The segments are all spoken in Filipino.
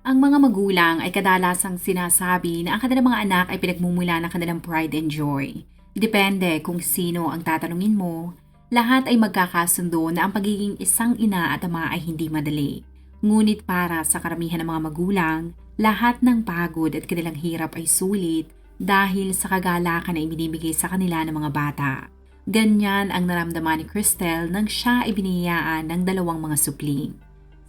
Ang mga magulang ay kadalasang sinasabi na ang kanilang mga anak ay pinagmumula ng kanilang pride and joy. Depende kung sino ang tatanungin mo, lahat ay magkakasundo na ang pagiging isang ina at ama ay hindi madali. Ngunit para sa karamihan ng mga magulang, lahat ng pagod at kanilang hirap ay sulit dahil sa kagalakan na ibinibigay sa kanila ng mga bata. Ganyan ang naramdaman ni Cristel nang siya ay biniyaan ng dalawang mga supling.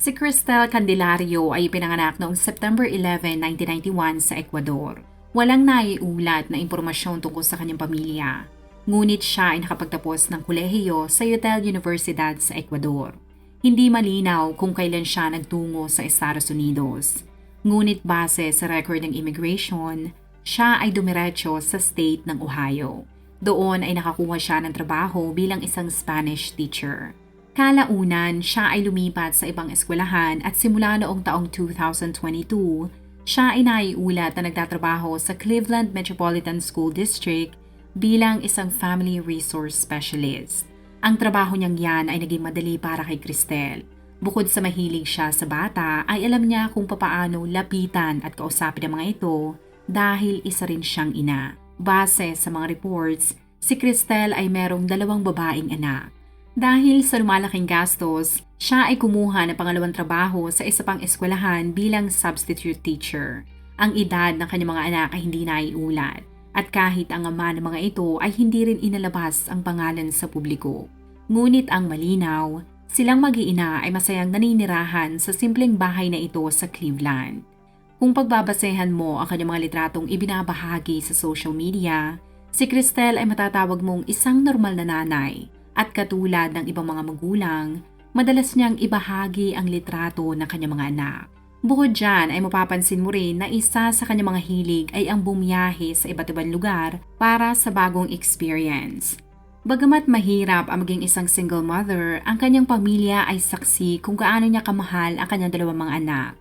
Si Cristel Candelario ay pinanganak noong September 11, 1991 sa Ecuador. Walang naiulat na impormasyon tungkol sa kanyang pamilya. Ngunit siya ay nakapagtapos ng kolehiyo sa Hotel Universidad sa Ecuador. Hindi malinaw kung kailan siya nagtungo sa Estados Unidos. Ngunit base sa record ng immigration, siya ay dumiretso sa state ng Ohio. Doon ay nakakuha siya ng trabaho bilang isang Spanish teacher. Kalaunan, siya ay lumipat sa ibang eskwelahan at simula noong taong 2022, siya ay naiulat na nagtatrabaho sa Cleveland Metropolitan School District bilang isang Family Resource Specialist. Ang trabaho niyang yan ay naging madali para kay Cristel. Bukod sa mahilig siya sa bata, ay alam niya kung papaano lapitan at kausapin ang mga ito dahil isa rin siyang ina. Base sa mga reports, si Cristel ay merong dalawang babaeng anak. Dahil sa lumalaking gastos, siya ay kumuha ng pangalawang trabaho sa isa pang eskwelahan bilang substitute teacher. Ang edad ng kanyang mga anak ay hindi naiulat at kahit ang ama ng mga ito ay hindi rin inalabas ang pangalan sa publiko. Ngunit ang malinaw, silang mag-iina ay masayang naninirahan sa simpleng bahay na ito sa Cleveland. Kung pagbabasehan mo ang kanyang mga litratong ibinabahagi sa social media, si Cristel ay matatawag mong isang normal na nanay at katulad ng ibang mga magulang, madalas niyang ibahagi ang litrato ng kanyang mga anak. Bukod dyan ay mapapansin mo rin na isa sa kanyang mga hilig ay ang bumiyahe sa iba't ibang lugar para sa bagong experience. Bagamat mahirap ang maging isang single mother, ang kanyang pamilya ay saksi kung gaano niya kamahal ang kanyang dalawang mga anak.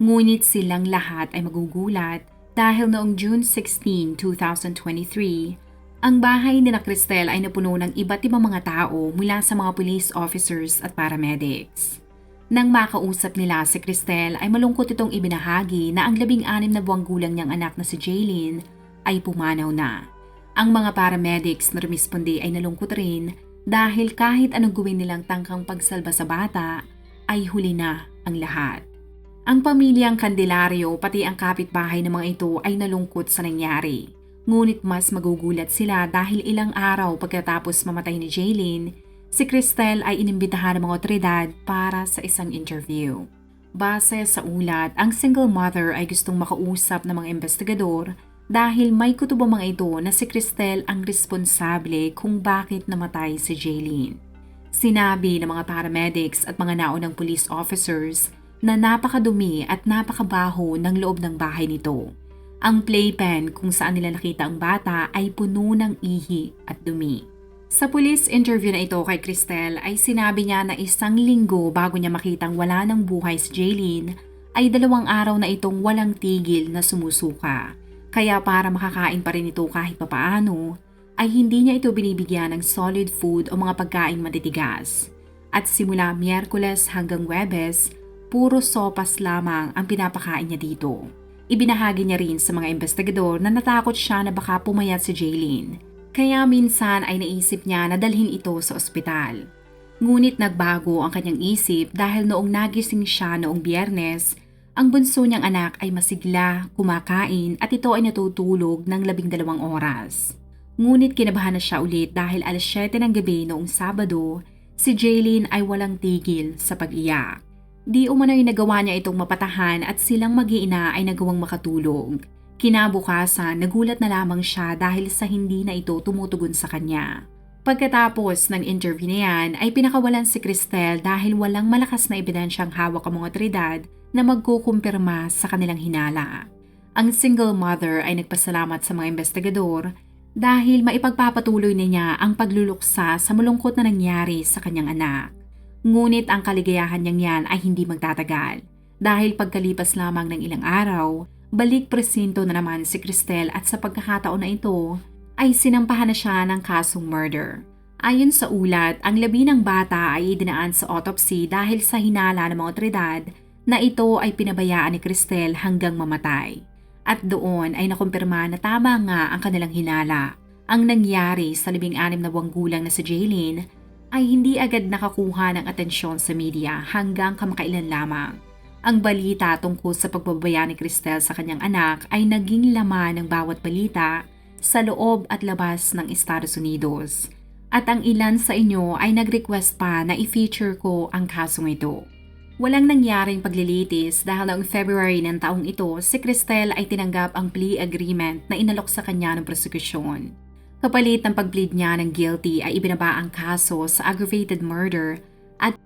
Ngunit silang lahat ay magugulat dahil noong June 16, 2023, ang bahay ni na Cristel ay napuno ng iba't ibang mga tao mula sa mga police officers at paramedics. Nang makausap nila si Cristel ay malungkot itong ibinahagi na ang labing-anim na buwang gulang niyang anak na si Jaylin ay pumanaw na. Ang mga paramedics na rumisponde ay nalungkot rin dahil kahit anong gawin nilang tangkang pagsalba sa bata ay huli na ang lahat. Ang pamilyang Candelario pati ang kapitbahay ng mga ito ay nalungkot sa nangyari. Ngunit mas magugulat sila dahil ilang araw pagkatapos mamatay ni Jaylin, si Cristel ay inimbitahan ng mga otoridad para sa isang interview. Base sa ulat, ang single mother ay gustong makausap ng mga investigador dahil may kutubo mga ito na si Cristel ang responsable kung bakit namatay si Jaylin. Sinabi ng mga paramedics at mga naunang police officers na napakadumi at napakabaho ng loob ng bahay nito. Ang playpen kung saan nila nakita ang bata ay puno ng ihi at dumi. Sa police interview na ito kay Cristel ay sinabi niya na isang linggo bago niya makitang wala ng buhay si Jaylene ay dalawang araw na itong walang tigil na sumusuka. Kaya para makakain pa rin ito kahit papaano, ay hindi niya ito binibigyan ng solid food o mga pagkain matitigas. At simula Miyerkules hanggang Webes, puro sopas lamang ang pinapakain niya dito. Ibinahagi niya rin sa mga investigador na natakot siya na baka pumayat si Jaylene. Kaya minsan ay naisip niya na dalhin ito sa ospital. Ngunit nagbago ang kanyang isip dahil noong nagising siya noong biyernes, ang bunso niyang anak ay masigla, kumakain at ito ay natutulog ng labing dalawang oras. Ngunit kinabahan na siya ulit dahil alas 7 ng gabi noong Sabado, si Jaylene ay walang tigil sa pag-iyak. Di umano'y nagawa niya itong mapatahan at silang mag-iina ay nagawang makatulog. Kinabukasan, nagulat na lamang siya dahil sa hindi na ito tumutugon sa kanya. Pagkatapos ng interview na yan ay pinakawalan si Cristel dahil walang malakas na ebidensyang hawak ang mga otoridad na magkukumpirma sa kanilang hinala. Ang single mother ay nagpasalamat sa mga investigador dahil maipagpapatuloy niya ang pagluluksa sa malungkot na nangyari sa kanyang anak. Ngunit ang kaligayahan niyang yan ay hindi magtatagal dahil pagkalipas lamang ng ilang araw, balik presinto na naman si Cristel at sa pagkakataon na ito ay sinampahan na siya ng kasong murder. Ayon sa ulat, ang labi ng bata ay idinaan sa autopsy dahil sa hinala ng mga otoridad na ito ay pinabayaan ni Cristel hanggang mamatay. At doon ay nakumpirma na tama nga ang kanilang hinala. Ang nangyari sa labing anim na buwang gulang na si Jaylene ay hindi agad nakakuha ng atensyon sa media hanggang kamakailan lamang. Ang balita tungkol sa pagbabaya ni Cristel sa kanyang anak ay naging laman ng bawat balita sa loob at labas ng Estados Unidos. At ang ilan sa inyo ay nag-request pa na i-feature ko ang kasong ito. Walang nangyaring paglilitis dahil noong February ng taong ito, si Cristel ay tinanggap ang plea agreement na inalok sa kanya ng prosekusyon. Kapalit ng pag-plead niya ng guilty ay ibinaba ang kaso sa aggravated murder at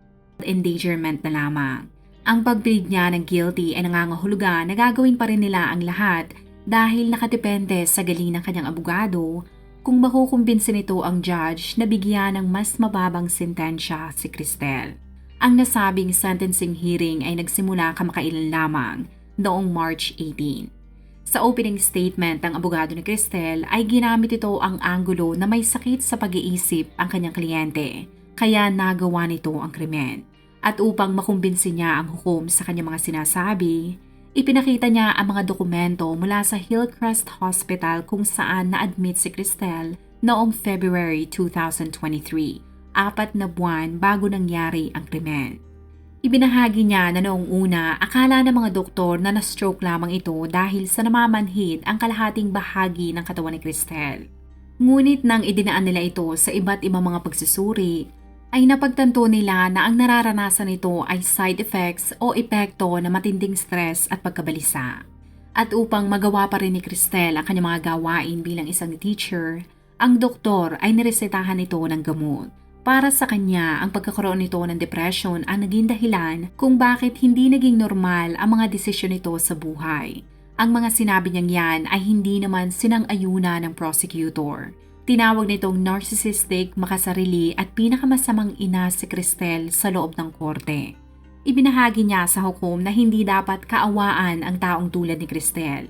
endangerment na lamang. Ang pag-plead niya ng guilty ay nangangahulugan na gagawin pa rin nila ang lahat dahil nakadepende sa galing ng kanyang abogado kung makukumbinsin nito ang judge na bigyan ng mas mababang sentensya si Cristel. Ang nasabing sentencing hearing ay nagsimula kamakailan lamang noong March 18. Sa opening statement ng abogado ni Cristel ay ginamit ito ang anggulo na may sakit sa pag-iisip ang kanyang kliyente, kaya nagawa nito ang krimen. At upang makumbinsin niya ang hukom sa kanyang mga sinasabi, ipinakita niya ang mga dokumento mula sa Hillcrest Hospital kung saan na-admit si Cristel noong February 2023, apat na buwan bago nangyari ang krimen. Ibinahagi niya na noong una, akala ng mga doktor na na-stroke lamang ito dahil sa namamanhid ang kalahating bahagi ng katawan ni Cristel. Ngunit nang idinaan nila ito sa iba't ibang mga pagsusuri, ay napagtanto nila na ang nararanasan nito ay side effects o epekto na matinding stress at pagkabalisa. At upang magawa pa rin ni Cristel ang kanyang mga gawain bilang isang teacher, ang doktor ay niresetahan ito ng gamot. Para sa kanya, ang pagkakaroon nito ng depression ang naging dahilan kung bakit hindi naging normal ang mga desisyon nito sa buhay. Ang mga sinabi niyang yan ay hindi naman sinang-ayuna ng prosecutor. Tinawag nitong narcissistic, makasarili at pinakamasamang ina si Cristel sa loob ng korte. Ibinahagi niya sa hukom na hindi dapat kaawaan ang taong tulad ni Cristel.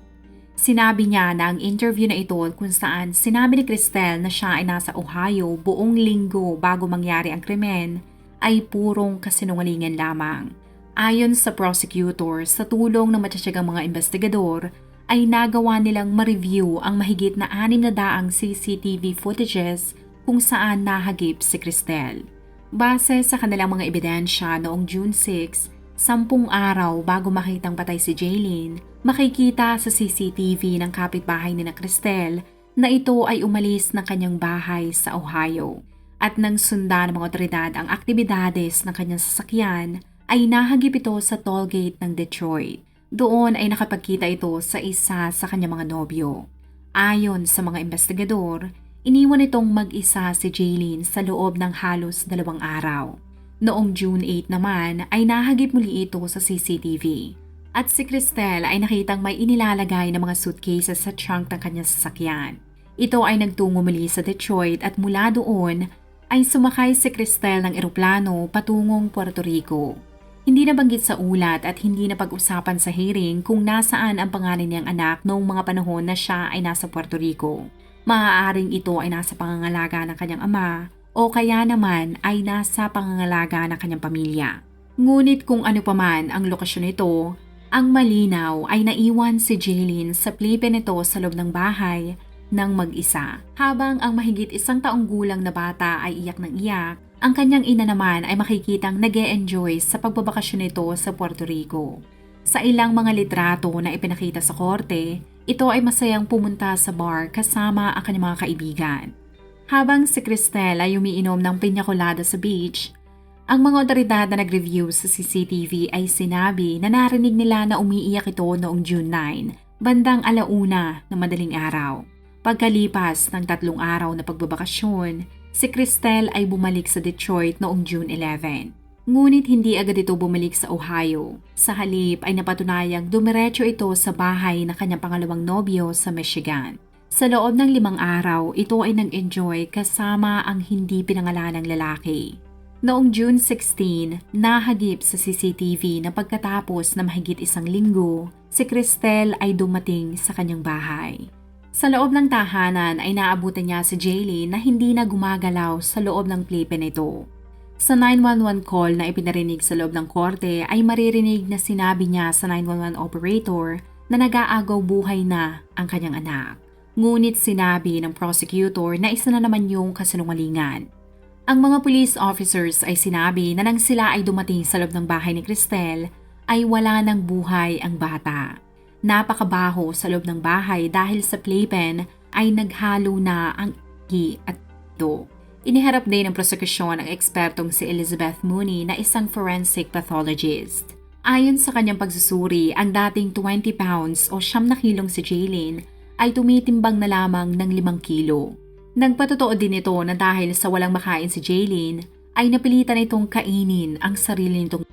Sinabi niya na ang interview na ito kung saan sinabi ni Cristel na siya ay nasa Ohio buong linggo bago mangyari ang krimen ay purong kasinungalingan lamang. Ayon sa prosecutor, sa tulong ng matsatsagang mga investigador, ay nagawa nilang ma-review ang mahigit na anim na daang CCTV footages kung saan nahagip si Cristel. Base sa kanilang mga ebidensya noong June 6, sampung araw bago makitang patay si Jaylene, makikita sa CCTV ng kapitbahay ni na Cristel na ito ay umalis ng kanyang bahay sa Ohio. At nang sunda ng mga otoridad ang aktibidades ng kanyang sasakyan, ay nahagip ito sa tollgate ng Detroit. Doon ay nakapagkita ito sa isa sa kanyang mga nobyo. Ayon sa mga investigador, iniwan itong mag-isa si Jaylene sa loob ng halos dalawang araw. Noong June 8 naman ay nahagip muli ito sa CCTV. At si Cristel ay nakitang may inilalagay na mga suitcases sa trunk ng kanyang sasakyan. Ito ay nagtungo muli sa Detroit at mula doon ay sumakay si Cristel ng eroplano patungong Puerto Rico. Hindi nabanggit sa ulat at hindi na pag-usapan sa hearing kung nasaan ang pangalan niyang anak noong mga panahon na siya ay nasa Puerto Rico. Maaaring ito ay nasa pangangalaga ng kanyang ama o kaya naman ay nasa pangangalaga ng kanyang pamilya. Ngunit kung ano paman ang lokasyon nito, ang malinaw ay naiwan si Jaylene sa plipe nito sa loob ng bahay ng mag-isa. Habang ang mahigit isang taong gulang na bata ay iyak ng iyak, ang kanyang ina naman ay makikitang nag enjoy sa pagbabakasyon nito sa Puerto Rico. Sa ilang mga litrato na ipinakita sa korte, ito ay masayang pumunta sa bar kasama ang kanyang mga kaibigan. Habang si Cristel ay umiinom ng pinya colada sa beach, ang mga otoridad na nag-review sa CCTV ay sinabi na narinig nila na umiiyak ito noong June 9, bandang alauna na madaling araw. Pagkalipas ng tatlong araw na pagbabakasyon, si Cristel ay bumalik sa Detroit noong June 11. Ngunit hindi agad ito bumalik sa Ohio. Sa halip ay napatunayang dumiretso ito sa bahay ng kanyang pangalawang nobyo sa Michigan. Sa loob ng limang araw, ito ay nag-enjoy kasama ang hindi pinangalanang lalaki. Noong June 16, nahagip sa CCTV na pagkatapos na mahigit isang linggo, si Cristel ay dumating sa kanyang bahay. Sa loob ng tahanan ay naabutan niya si Jaylee na hindi na gumagalaw sa loob ng playpen nito. Sa 911 call na ipinarinig sa loob ng korte ay maririnig na sinabi niya sa 911 operator na nag-aagaw buhay na ang kanyang anak. Ngunit sinabi ng prosecutor na isa na naman yung kasinungalingan. Ang mga police officers ay sinabi na nang sila ay dumating sa loob ng bahay ni Cristel ay wala ng buhay ang bata. Napakabaho sa loob ng bahay dahil sa playpen ay naghalo na ang igi at do. Iniharap din ng prosekusyon ang ekspertong si Elizabeth Mooney na isang forensic pathologist. Ayon sa kanyang pagsusuri, ang dating 20 pounds o siyam na kilong si Jaylin ay tumitimbang na lamang ng 5 kilo. Nagpatotoo din ito na dahil sa walang makain si Jaylin, ay napilitan itong kainin ang sarili nitong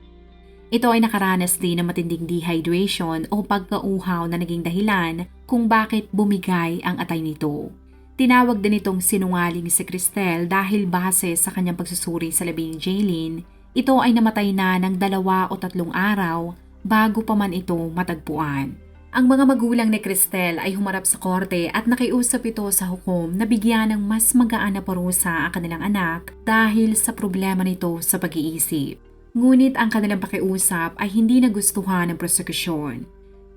ito ay nakaranas din ng matinding dehydration o pagkauhaw na naging dahilan kung bakit bumigay ang atay nito. Tinawag din itong sinungaling si Cristel dahil base sa kanyang pagsusuri sa labi ni Jaylin, ito ay namatay na ng dalawa o tatlong araw bago pa man ito matagpuan. Ang mga magulang ni Cristel ay humarap sa korte at nakiusap ito sa hukom na bigyan ng mas magaan na parusa ang kanilang anak dahil sa problema nito sa pag-iisip. Ngunit ang kanilang pakiusap ay hindi nagustuhan ng prosekusyon.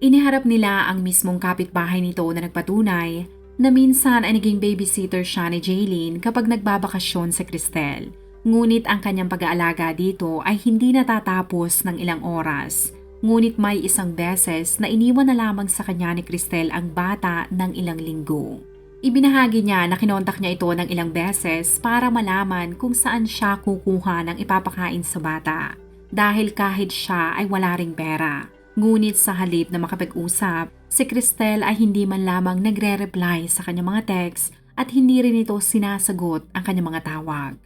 Iniharap nila ang mismong kapitbahay nito na nagpatunay na minsan ay naging babysitter siya ni Jaylene kapag nagbabakasyon sa Cristel. Ngunit ang kanyang pag-aalaga dito ay hindi natatapos ng ilang oras. Ngunit may isang beses na iniwan na lamang sa kanya ni Cristel ang bata ng ilang linggo. Ibinahagi niya na kinontak niya ito ng ilang beses para malaman kung saan siya kukuha ng ipapakain sa bata. Dahil kahit siya ay wala ring pera. Ngunit sa halip na makapag-usap, si Cristel ay hindi man lamang nagre-reply sa kanyang mga text at hindi rin ito sinasagot ang kanyang mga tawag.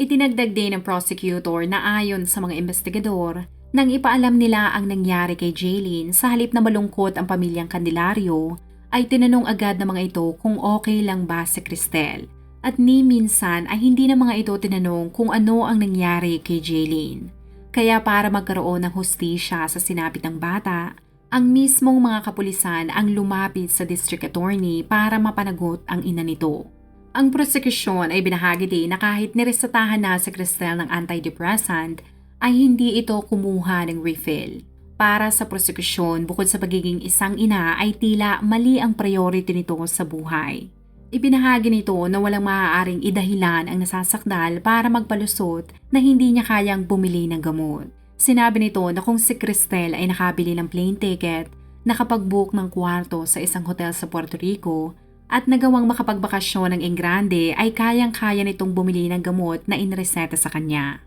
Itinagdag din ng prosecutor na ayon sa mga investigador, nang ipaalam nila ang nangyari kay Jaylene sa halip na malungkot ang pamilyang Candelario, ay tinanong agad ng mga ito kung okay lang ba si Cristel. At ni minsan ay hindi na mga ito tinanong kung ano ang nangyari kay Jaylene. Kaya para magkaroon ng hustisya sa sinapit ng bata, ang mismong mga kapulisan ang lumapit sa district attorney para mapanagot ang ina nito. Ang prosekusyon ay binahagi din na kahit niresetahan na si Cristel ng antidepressant, ay hindi ito kumuha ng refill. Para sa prosekusyon, bukod sa pagiging isang ina ay tila mali ang priority nito sa buhay. Ibinahagi nito na walang maaaring idahilan ang nasasakdal para magpalusot na hindi niya kayang bumili ng gamot. Sinabi nito na kung si Cristel ay nakabili ng plane ticket, nakapag-book ng kwarto sa isang hotel sa Puerto Rico, at nagawang makapagbakasyon ng Engrande ay kayang-kaya nitong bumili ng gamot na inreseta sa kanya.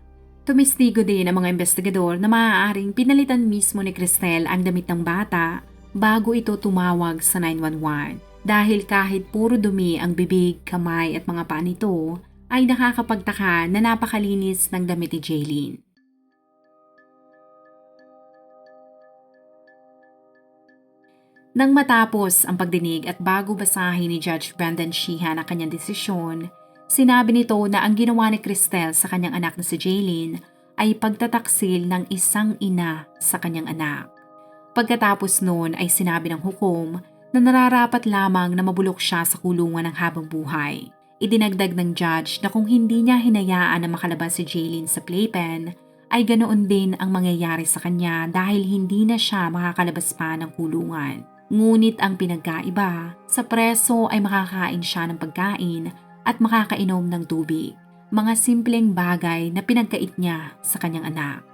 Tumistigo din ang mga investigador na maaaring pinalitan mismo ni Cristel ang damit ng bata bago ito tumawag sa 911 dahil kahit puro dumi ang bibig, kamay at mga paa nito ay nakakapagtaka na napakalinis ng damit ni Jaylene. Nang matapos ang pagdinig at bago basahin ni Judge Brandon Sheehan ang kanyang desisyon, Sinabi nito na ang ginawa ni Cristel sa kanyang anak na si Jaylene ay pagtataksil ng isang ina sa kanyang anak. Pagkatapos noon ay sinabi ng hukom na nararapat lamang na mabulok siya sa kulungan ng habang buhay. Idinagdag ng judge na kung hindi niya hinayaan na makalabas si Jaylene sa playpen, ay ganoon din ang mangyayari sa kanya dahil hindi na siya makakalabas pa ng kulungan. Ngunit ang pinagkaiba, sa preso ay makakain siya ng pagkain at makakainom ng tubig. Mga simpleng bagay na pinagkait niya sa kanyang anak.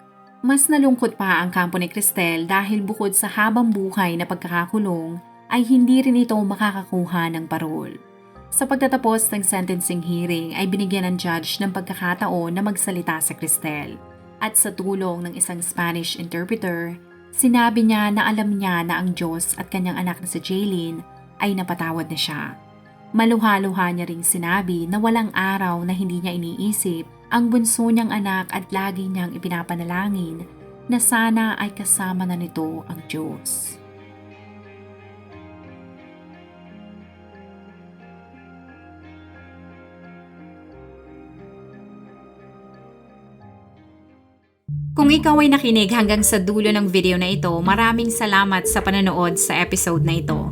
Mas nalungkot pa ang kampo ni Cristel dahil bukod sa habang buhay na pagkakakulong, ay hindi rin ito makakakuha ng parol. Sa pagtatapos ng sentencing hearing ay binigyan ng judge ng pagkakataon na magsalita sa Cristel. At sa tulong ng isang Spanish interpreter, sinabi niya na alam niya na ang Diyos at kanyang anak na si Jaylene ay napatawad na siya. Maluha-luha niya ring sinabi na walang araw na hindi niya iniisip ang bunso niyang anak at lagi niyang ipinapanalangin na sana ay kasama na nito ang Diyos. Kung ikaw ay nakinig hanggang sa dulo ng video na ito, maraming salamat sa panonood sa episode na ito.